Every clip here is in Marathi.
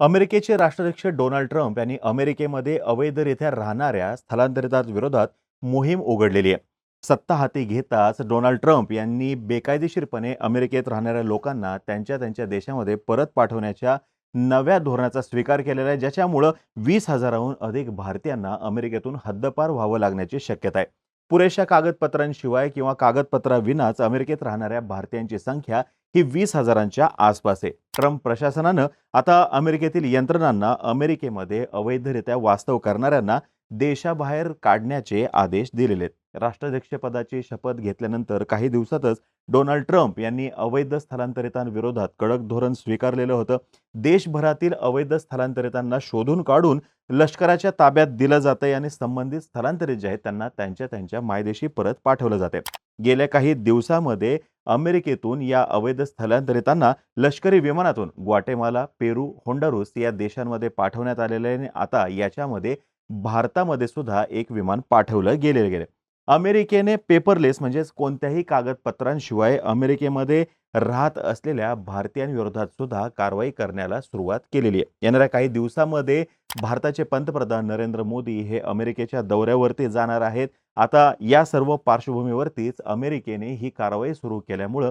अमेरिकेचे राष्ट्राध्यक्ष डोनाल्ड ट्रम्प यांनी अमेरिकेमध्ये अवैधरित्या राहणाऱ्या स्थलांतरितांविरोधात मोहीम उघडलेली आहे. सत्ता हाती घेताच डोनाल्ड ट्रम्प यांनी बेकायदेशीरपणे अमेरिकेत राहणाऱ्या लोकांना त्यांच्या त्यांच्या देशामध्ये परत पाठवण्याच्या नव्या धोरणाचा स्वीकार केलेला आहे ज्याच्यामुळं वीस हजाराहून अधिक भारतीयांना अमेरिकेतून हद्दपार व्हावं लागण्याची शक्यता आहे. पुरेशा कागदपत्रांशिवाय किंवा कागदपत्राविनाच अमेरिकेत राहणाऱ्या भारतीयांची संख्या ही वीस हजारांच्या आसपास आहे. ट्रम्प प्रशासनानं आता अमेरिकेतील यंत्रणांना अमेरिकेमध्ये अवैधरित्या वास्तव करणाऱ्यांना देशाबाहेर काढण्याचे आदेश दिलेले आहेत. राष्ट्राध्यक्षपदाची शपथ घेतल्यानंतर काही दिवसातच डोनाल्ड ट्रम्प यांनी अवैध स्थलांतरितांविरोधात कडक धोरण स्वीकारलेलं होतं. देशभरातील अवैध स्थलांतरितांना शोधून काढून लष्कराच्या ताब्यात दिलं जातं आणि संबंधित स्थलांतरित जे आहेत त्यांना त्यांच्या त्यांच्या मायदेशी परत पाठवलं जाते गेल्या काही दिवसामध्ये अमेरिकेतून या अवैध स्थलांतरितांना लष्करी विमानातून ग्वाटेमाला पेरू होंडारूस या देशांमध्ये पाठवण्यात आलेले आहे आणि आता याच्यामध्ये भारतामध्ये सुद्धा एक विमान पाठवलं गेलेलं गेले अमेरिकेने पेपरलेस म्हणजेच कोणत्याही कागदपत्रांशिवाय अमेरिकेमध्ये राहत असलेल्या भारतीयांविरोधात सुद्धा कारवाई करण्याला सुरुवात केलेली आहे. येणाऱ्या काही दिवसामध्ये भारताचे पंतप्रधान नरेंद्र मोदी हे अमेरिकेच्या दौऱ्यावरती जाणार आहेत. आता या सर्व पार्श्वभूमीवरतीच अमेरिकेने ही कारवाई सुरू केल्यामुळं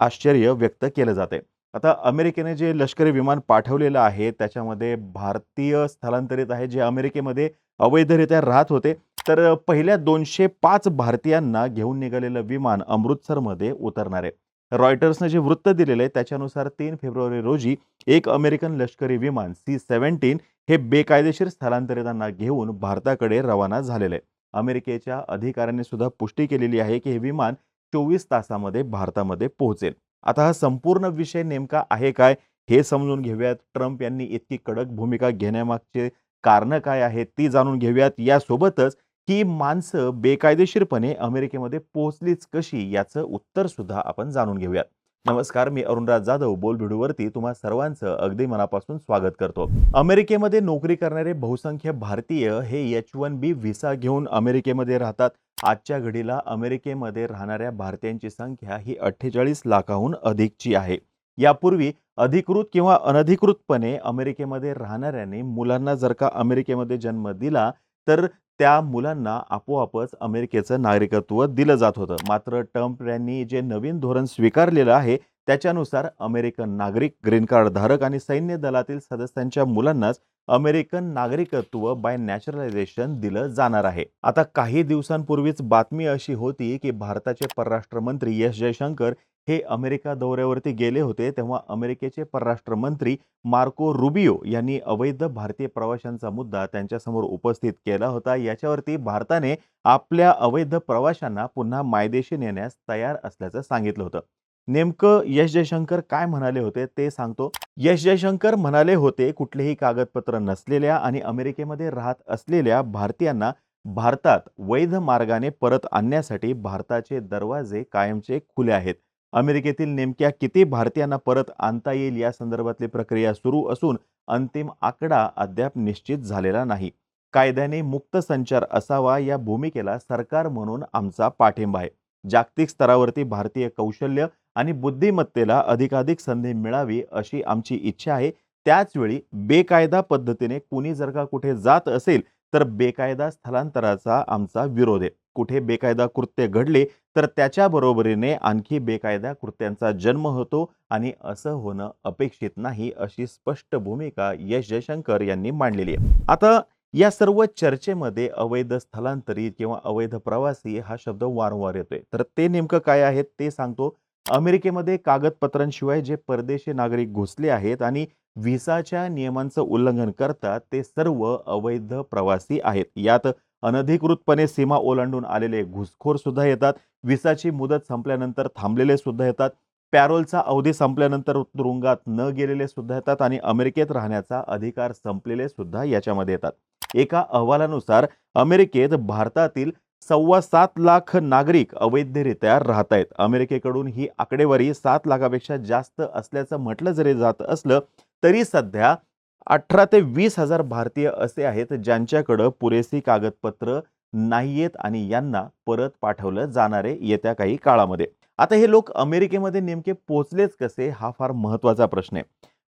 आश्चर्य व्यक्त केलं जाते आता अमेरिकेने जे लष्करी विमान पाठवलेलं आहे त्याच्यामध्ये भारतीय स्थलांतरित आहे जे अमेरिकेमध्ये अवैधरित्या राहत होते तर पहिल्या दोनशे पाच भारतीयांना घेऊन निघालेलं विमान अमृतसरमध्ये उतरणार. आहे रॉयटर्सनं जे वृत्त दिलेलं आहे त्याच्यानुसार तीन फेब्रुवारी रोजी एक अमेरिकन लष्करी विमान सी सेव्हन्टीन हे बेकायदेशीर स्थलांतरितांना घेऊन भारताकडे रवाना झालेलं आहे. अमेरिकेच्या अधिकाऱ्यांनी सुद्धा पुष्टी केलेली आहे की हे विमान चोवीस तासामध्ये भारतामध्ये पोहोचेल. आता हा संपूर्ण विषय नेमका आहे काय हे समजून घेऊयात. ट्रम्प यांनी इतकी कडक भूमिका घेण्यामागचे कारणं काय आहेत ती जाणून घेऊयात. यासोबतच ही माणसं बेकायदेशीरपणे अमेरिकेमध्ये पोहोचलीच कशी याचं उत्तर सुद्धा आपण जाणून घेऊयात. नमस्कार मी अरुणराज जाधव बोल व्हिडिओवरती तुम्हा सर्वांचं अगदी मनापासून स्वागत करतो. अमेरिकेमध्ये नोकरी करणारे बहुसंख्य भारतीय हे एच वन बी व्हिसा घेऊन अमेरिकेमध्ये राहतात. आजच्या घडीला अमेरिकेमध्ये राहणाऱ्या भारतीयांची संख्या ही अठ्ठेचाळीस लाखाहून अधिकची आहे. यापूर्वी अधिकृत किंवा अनधिकृतपणे अमेरिकेमध्ये राहणाऱ्यांनी मुलांना जर का अमेरिकेमध्ये जन्म दिला तर त्या मुलांना आपोआपच अमेरिकेचं नागरिकत्व दिलं जात होतं. मात्र ट्रम्प यांनी जे नवीन धोरण स्वीकारलेलं आहे त्याच्यानुसार अमेरिकन नागरिक ग्रीन कार्ड धारक आणि सैन्य दलातील सदस्यांच्या मुलांनाच अमेरिकन नागरिकत्व बाय नॅचरलायझेशन दिलं जाणार आहे. आता काही दिवसांपूर्वीच बातमी अशी होती की भारताचे परराष्ट्र मंत्री एस जयशंकर हे अमेरिका दौऱ्यावरती गेले होते तेव्हा अमेरिकेचे परराष्ट्र मंत्री मार्को रुबियो यांनी अवैध भारतीय प्रवाशांचा मुद्दा त्यांच्यासमोर उपस्थित केला होता. याच्यावरती भारताने आपल्या अवैध प्रवाशांना पुन्हा मायदेशी नेण्यास तयार असल्याचं सांगितलं होतं. नेमकं यश जयशंकर काय म्हणाले होते ते सांगतो. यश जयशंकर म्हणाले होते कुठलेही कागदपत्र नसलेल्या आणि अमेरिकेमध्ये राहत असलेल्या भारतीयांना भारतात वैध मार्गाने परत आणण्यासाठी भारताचे दरवाजे कायमचे खुले आहेत. अमेरिकेतील नेमक्या किती भारतीयांना परत आणता येईल या संदर्भातली प्रक्रिया सुरू असून अंतिम आकडा अद्याप निश्चित झालेला नाही. कायद्याने मुक्त संचार असावा या भूमिकेला सरकार म्हणून आमचा पाठिंबा आहे. जागतिक स्तरावरती भारतीय कौशल्य आणि बुद्धिमत्तेला अधिकाधिक संधी मिळावी अशी आमची इच्छा आहे. त्याचवेळी बेकायदा पद्धतीने कुणी जर का कुठे जात असेल तर बेकायदा स्थलांतराचा आमचा विरोध आहे. कुठे बेकायदा कृत्य घडले तर त्याच्या बरोबरीने आणखी बेकायदा कृत्यांचा जन्म होतो आणि असं होणं अपेक्षित नाही अशी स्पष्ट भूमिका यश जयशंकर यांनी मांडलेली आहे. आता या सर्व चर्चेमध्ये अवैध स्थलांतरित किंवा अवैध प्रवासी हा शब्द वारंवार येतोय. तर ते नेमकं काय आहेत ते सांगतो. अमेरिकेमध्ये कागदपत्रांशिवाय जे परदेशी नागरिक घुसले आहेत आणि व्हिसाच्या नियमांचं उल्लंघन करतात ते सर्व अवैध प्रवासी आहेत. यात अनधिकृतपणे सीमा ओलांडून आलेले घुसखोर सुद्धा येतात व्हिसाची मुदत संपल्यानंतर थांबलेले सुद्धा येतात पॅरोलचा अवधी संपल्यानंतर तुरुंगात न गेलेले सुद्धा येतात आणि अमेरिकेत राहण्याचा अधिकार संपलेले सुद्धा याच्यामध्ये येतात. एका अहवालानुसार अमेरिकेत भारतातील सव्वा सात लाख नागरिक अवैधरित्या राहत आहेत अमेरिकेकडून ही आकडेवारी सात लाखापेक्षा जास्त असल्याचं म्हटलं जरी जात असलं तरी सध्या अठरा ते वीस हजार भारतीय असे आहेत ज्यांच्याकडं पुरेशी कागदपत्र नाहीयेत आणि यांना परत पाठवलं जाणारे येत्या काही काळामध्ये आता हे लोक अमेरिकेमध्ये नेमके पोचलेच कसे हा फार महत्त्वाचा प्रश्न आहे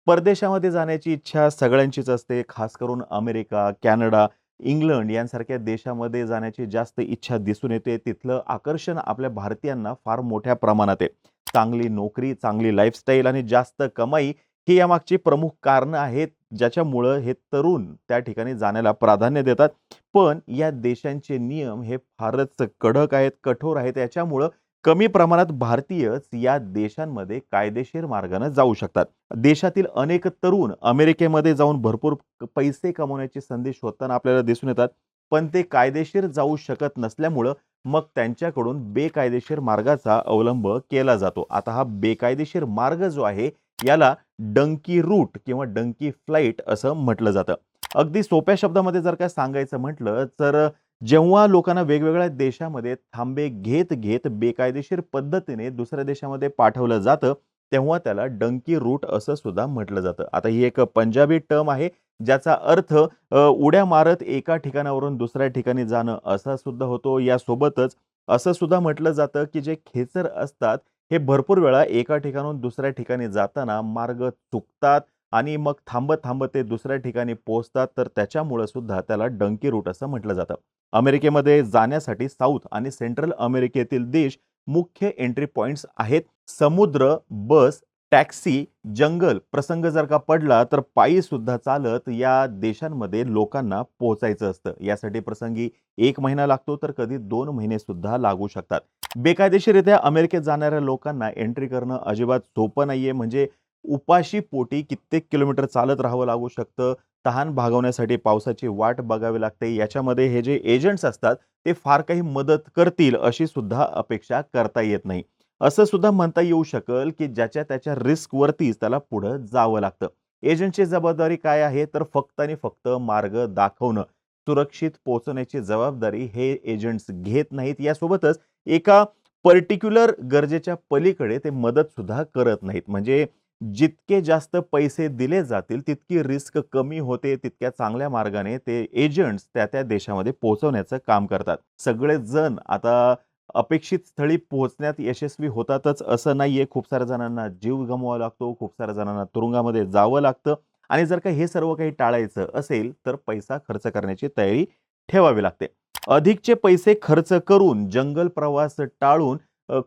परदेशामध्ये जाण्याची इच्छा सगळ्यांचीच असते. खास करून अमेरिका, कॅनडा, इंग्लंड यांसारख्या देशामध्ये जाण्याची जास्त इच्छा दिसून येते. तिथलं आकर्षण आपल्या भारतीयांना फार मोठ्या प्रमाणात आहे. चांगली नोकरी, चांगली लाईफस्टाईल आणि जास्त कमाई ही यामागची प्रमुख कारणं आहेत, ज्याच्यामुळं हे तरुण त्या ठिकाणी जाण्याला प्राधान्य देतात. पण या देशांचे नियम हे फारच कडक आहेत, कठोर आहेत. याच्यामुळं कमी प्रमाणात भारतीयच या देशांमध्ये कायदेशीर मार्गाने जाऊ शकतात. देशातील अनेक तरुण अमेरिकेमध्ये जाऊन भरपूर पैसे कमवण्याची संधी शोधताना आपल्याला दिसून येतात. पण ते कायदेशीर जाऊ शकत नसल्यामुळं मग त्यांच्याकडून बेकायदेशीर मार्गाचा अवलंब केला जातो. आता हा बेकायदेशीर मार्ग जो आहे, याला डंकी रूट किंवा डंकी फ्लाईट असं म्हटलं जातं. अगदी सोप्या शब्दामध्ये जर काय सांगायचं म्हटलं, तर जेव्हा लोकांना वेगवेगळ्या देशामध्ये थांबे घेत-घेत बेकायदेशीर पद्धतीने दुसऱ्या देशामध्ये पाठवलं जातं, तेव्हा त्याला डंकी रूट असं सुद्धा म्हटलं जातं. आता ही एक पंजाबी टर्म आहे, ज्याचा अर्थ उड्या मारत एका ठिकाणावरून दुसऱ्या ठिकाणी जाणं असा सुद्धा होतो. यासोबतच असं सुद्धा म्हटलं जातं, की जे खेचर असतात, हे भरपूर वेळा एका ठिकाणाहून दुसऱ्या ठिकाणी जाताना मार्ग चुकतात आणि मग थांबत-थांबत ते दुसऱ्या ठिकाणी पोहोचतात. तर त्याच्यामुळं सुद्धा त्याला डंकी रूट असं म्हटलं जातं. अमेरिकेमध्ये जाण्यासाठी साऊथ आणि सेंट्रल अमेरिकेतील देश मुख्य एंट्री पॉइंट्स आहेत. समुद्र, बस, टॅक्सी, जंगल प्रसंग जर का पडला, तर पायी सुद्धा चालत या देशांमध्ये लोकांना पोहोचायचं असतं. यासाठी प्रसंगी एक महिना लागतो, तर कधी दोन महिने सुद्धा लागू शकतात. बेकायदेशीरित्या अमेरिकेत जाणाऱ्या लोकांना एंट्री करणं अजिबात सोपं नाहीये. म्हणजे उपाशी पोटी कित्येक किलोमीटर चालत राहावं लागू शकतं. तहान भागवण्यासाठी पावसाची वाट बघावी लागते. याच्यामध्ये हे जे एजंट्स असतात, ते फार काही मदत करतील अशी सुद्धा अपेक्षा करता येत नाही. असं सुद्धा म्हणता येऊ शकेल, की ज्याच्या त्याच्या रिस्कवरतीच त्याला पुढं जावं लागतं. एजंटची जबाबदारी काय आहे? तर फक्त आणि फक्त मार्ग दाखवणं. सुरक्षित पोहोचवण्याची जबाबदारी हे एजंट्स घेत नाहीत. यासोबतच एका पर्टिक्युलर गरजेच्या पलीकडे ते मदत सुद्धा करत नाहीत. म्हणजे जितके जास्त पैसे दिले जातील, तितकी रिस्क कमी होते. तितक्या चांगल्या मार्गाने ते एजंट्स त्या-त्या देशामध्ये पोहोचवण्याचं काम करतात. सगळे जण आता अपेक्षित स्थळी पोहोचण्यात यशस्वी होतातच असं नाहीये. खूप साऱ्या जणांना जीव गमवावा लागतो. खूप साऱ्या जणांना तुरुंगामध्ये जावं लागतं आणि जर का हे सर्व काही टाळायचं असेल, तर पैसा खर्च करण्याची तयारी ठेवावी लागते. अधिकचे पैसे खर्च करून जंगल प्रवास टाळून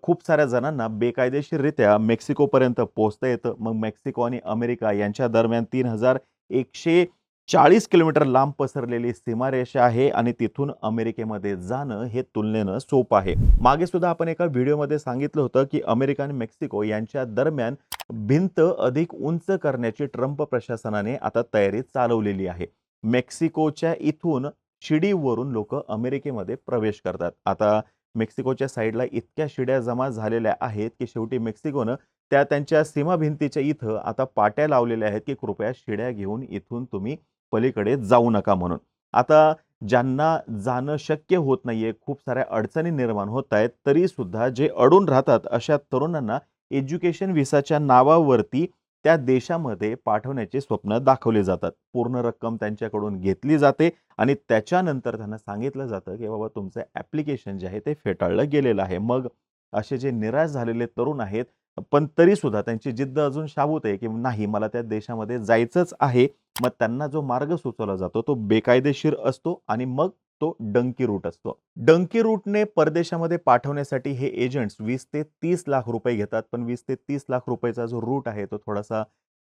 खूप साऱ्या जणांना बेकायदेशीररित्या मेक्सिकोपर्यंत पोहोचता येतं. मग मेक्सिको आणि अमेरिका यांच्या दरम्यान 3140 किलोमीटर लांब पसरलेली सीमारेषा आहे आणि तिथून अमेरिकेमध्ये जाणं हे तुलनेनं सोपं आहे. मागे सुद्धा आपण एका व्हिडिओमध्ये सांगितलं होतं, की अमेरिका आणि मेक्सिको यांच्या दरम्यान भिंत अधिक उंच करण्याची ट्रम्प प्रशासनाने आता तयारी चालवलेली आहे. मेक्सिकोच्या इथून शिडीवरून लोक अमेरिकेमध्ये प्रवेश करतात. आता मेक्सिकोच्या साईडला इतक्या शिड्या जमा झालेल्या आहेत, की शेवटी मेक्सिकोनं त्या त्यांच्या सीमाभिंतीच्या इथं आता पाट्या लावलेल्या आहेत, की कृपया शिड्या घेऊन इथून तुम्ही पलीकडे जाऊ नका म्हणून. आता ज्यांना जाणं शक्य होत नाहीये, खूप साऱ्या अडचणी निर्माण होत आहेत, तरीसुद्धा जे अडून राहतात, अशा तरुणांना एज्युकेशन व्हिसाच्या नावावरती त्या देशामध्ये पाठवण्याचे स्वप्न दाखवले जातात. पूर्ण रक्कम त्यांच्याकडून घेतली जाते आणि त्याच्यानंतर त्यांना सांगितलं जातं, की बाबा तुमचं ॲप्लिकेशन जे आहे ते फेटाळलं गेलेलं आहे. मग असे जे निराश झालेले तरुण आहेत, पण तरीसुद्धा त्यांची जिद्द अजून शाबूत आहे, की नाही मला त्या देशामध्ये जायचंच आहे. मग त्यांना जो मार्ग सुचवला जातो, तो बेकायदेशीर असतो आणि मग तो डंकी रूट असतो. डंकी रूटने परदेशामध्ये पाठवण्यासाठी हे एजंट्स वीस ते तीस लाख रुपये घेतात. पण वीस ते तीस लाख रुपयेचा जो रूट आहे, तो थोडासा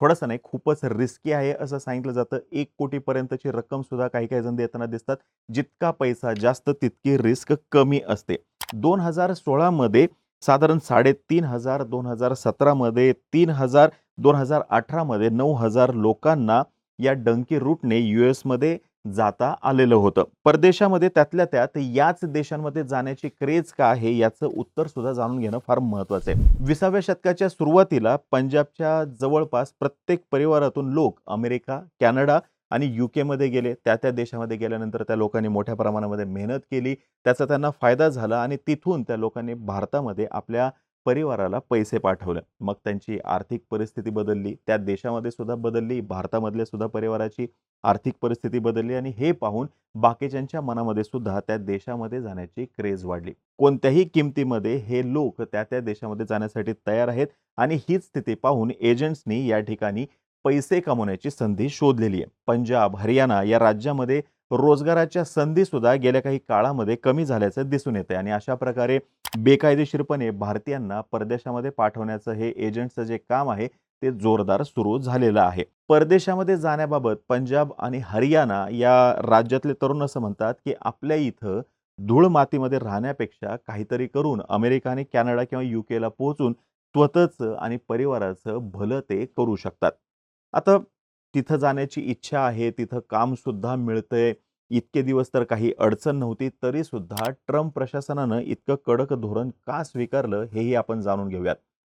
थोडासा नाही, खूपच रिस्की आहे असं सांगितलं जातं. एक कोटीपर्यंतची रक्कम सुद्धा काही-काही जण देताना दिसतात. जितका पैसा जास्त, तितकी रिस्क कमी असते. दोन हजार सोळामध्ये साधारण साडेतीन हजार दोन हजार सतरामध्ये तीन हजार दोन हजार अठरामध्ये नऊ हजार लोकांना या डंकी रूटने यूएसमध्ये जाता आलेलं होतं. परदेशामध्ये त्यातल्या त्यात याच देशांमध्ये जाण्याची क्रेझ का आहे, याचं उत्तर सुद्धा जाणून घेणं फार महत्त्वाचं आहे. 20व्या शतकाच्या सुरुवातीला पंजाबच्या जवळपास प्रत्येक परिवारातून लोक अमेरिका, कॅनडा आणि यूकेमध्ये गेले. त्या-त्या देशामध्ये गेल्यानंतर त्या लोकांनी मोठ्या प्रमाणामध्ये मेहनत केली. त्याचा त्यांना फायदा झाला आणि तिथून त्या लोकांनी भारतामध्ये आपल्या परिवाराला पैसे पाठवले. मग त्यांची आर्थिक परिस्थिती बदलली. त्या देशामध्ये सुद्धा बदलली. भारतामधल्या सुद्धा परिवाराची आर्थिक परिस्थिती बदलली आणि हे पाहून बाकीच्यांच्या मनामध्ये सुद्धा त्या देशामध्ये जाण्याची क्रेझ वाढली. कोणत्याही किमतीमध्ये हे लोक त्या-त्या देशामध्ये जाण्यासाठी तयार आहेत आणि हीच स्थिती पाहून एजंट्सनी या ठिकाणी पैसे कमवण्याची संधी शोधलेली आहे पंजाब हरियाणा या राज्यामध्ये रोजगाराच्या संधी सुद्धा गेल्या काही काळामध्ये कमी झाल्याचं दिसून येतं आणि अशा प्रकारे बेकायदेशीरपणे भारतीयांना परदेशामध्ये पाठवण्याचं हे एजंटचं जे काम आहे ते जोरदार सुरू झालेलं आहे. परदेशामध्ये जाण्याबाबत पंजाब आणि हरियाणा या राज्यातले तरुण असं म्हणतात की आपल्या इथं धूळ मातीमध्ये राहण्यापेक्षा काहीतरी करून अमेरिका आणि कॅनडा किंवा युकेला पोहोचून स्वतःचं आणि परिवाराचं भलं ते करू शकतात. आता तिथं जाण्याची इच्छा आहे तिथं काम सुद्धा मिळतंय. इतके दिवस तर काही अडचण नव्हती तरी सुद्धा ट्रम्प प्रशासनानं इतकं कडक धोरण का स्वीकारलं हेही आपण जाणून घेऊयात.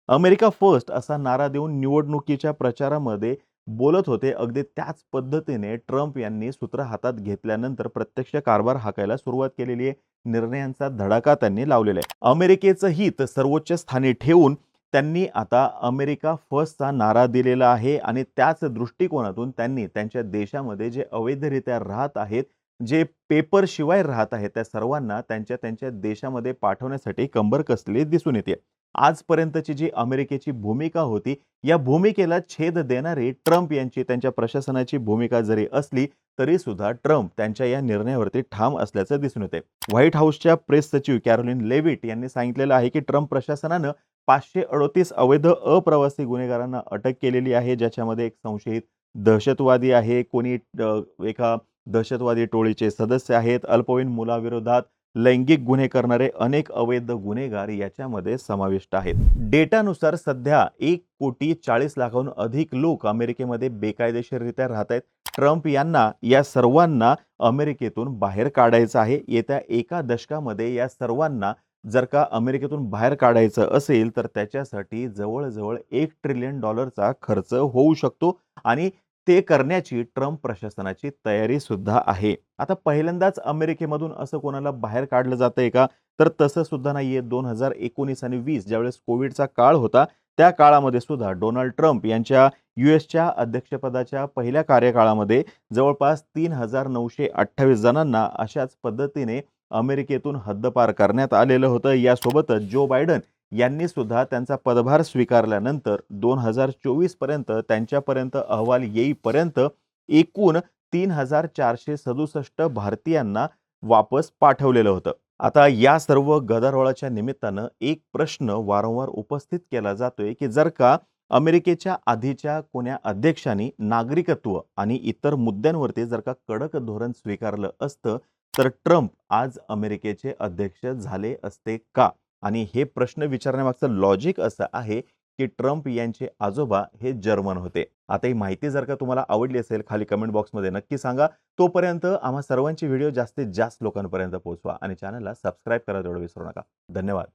अमेरिका फर्स्ट असा नारा देऊन निवडणुकीच्या प्रचारामध्ये बोलत होते. अगदी त्याच पद्धतीने ट्रम्प यांनी सूत्र हातात घेतल्यानंतर प्रत्यक्ष कारभार हाकायला सुरुवात केलेली आहे. निर्णयांचा धडाका त्यांनी लावलेला आहे. अमेरिकेचं हित सर्वोच्च स्थानी ठेवून त्यांनी आता अमेरिका फर्स्टचा नारा दिलेला आहे आणि त्याच दृष्टिकोनातून त्यांनी त्यांच्या देशामध्ये जे अवैधरित्या राहत आहेत जे पेपर शिवाय राहत आहेत त्या सर्वांना त्यांच्या त्यांच्या देशामध्ये पाठवण्यासाठी कंबर कसलेली दिसून येते. आजपर्यंतची जी अमेरिकेची भूमिका होती या भूमिकेला छेद देणारी ट्रम्प यांची त्यांच्या प्रशासनाची भूमिका जरी असली तरी सुद्धा ट्रम्प त्यांच्या या निर्णयावरती ठाम असल्याचं दिसून येते. व्हाईट हाऊसच्या प्रेस सचिव कॅरोलिन लेविट यांनी सांगितलेलं आहे की ट्रम्प प्रशासनानं पाचशे अडोतीस अवैध अप्रवासी गुन्हेगारांना अटक केलेली आहे ज्याच्यामध्ये एक संशयित दहशतवादी आहे कोणी एका दहशतवादी टोळीचे सदस्य आहेत अल्पवयीन मुलाविरोधात लैंगिक गुन्हे करणारे अनेक अवैध गुन्हेगार याच्यामध्ये समाविष्ट आहेत. डेटानुसार सध्या एक कोटी चाळीस लाखाहून अधिक लोक अमेरिकेमध्ये बेकायदेशीररित्या राहत आहेत ट्रम्प यांना या सर्वांना अमेरिकेतून बाहेर काढायचं आहे. येत्या एका दशकामध्ये या सर्वांना जर का अमेरिकेतून बाहेर काढायचं असेल तर त्याच्यासाठी जवळजवळ एक ट्रिलियन डॉलरचा खर्च होऊ शकतो आणि ते करण्याची ट्रम्प प्रशासनाची तयारी सुद्धा आहे. आता पहिल्यांदाच अमेरिकेमधून असं कोणाला बाहेर काढलं जातंय का? तर तसं सुद्धा नाहीये. दोन हजार एकोणीस आणि वीस ज्यावेळेस कोविडचा काळ होता त्या काळामध्ये सुद्धा डोनाल्ड ट्रम्प यांच्या यू एसच्या अध्यक्षपदाच्या पहिल्या कार्यकाळामध्ये जवळपास तीन हजार नऊशे अठ्ठावीस जणांना अशाच पद्धतीने अमेरिकेतून हद्दपार करण्यात आलेलं होतं. यासोबतच जो बायडन यांनी सुद्धा त्यांचा पदभार स्वीकारल्यानंतर दोन हजार चोवीसपर्यंत त्यांच्यापर्यंत अहवाल येईपर्यंत एकूण तीन हजार चारशे सदुसष्ट भारतीयांना वापस पाठवलेलं होतं. आता या सर्व गदारोळाच्या निमित्तानं एक प्रश्न वारंवार उपस्थित केला जातोय की जर का अमेरिकेच्या आधीच्या कोण्या अध्यक्षांनी नागरिकत्व आणि इतर मुद्द्यांवरती जर का कडक धोरण स्वीकारलं असतं तर ट्रम्प आज अमेरिकेचे अध्यक्ष झाले असते का? आणि हे प्रश्न विचारण्यामागचं लॉजिक असं आहे की ट्रम्प यांचे आजोबा हे जर्मन होते. आता ही माहिती जर का तुम्हाला आवडली असेल खाली कमेंट बॉक्समध्ये नक्की सांगा. तोपर्यंत आम्हा सर्वांची व्हिडिओ जास्तीत जास्त लोकांपर्यंत पोहोचवा आणि चॅनलला सबस्क्राईब करा तेवढं विसरू नका. धन्यवाद.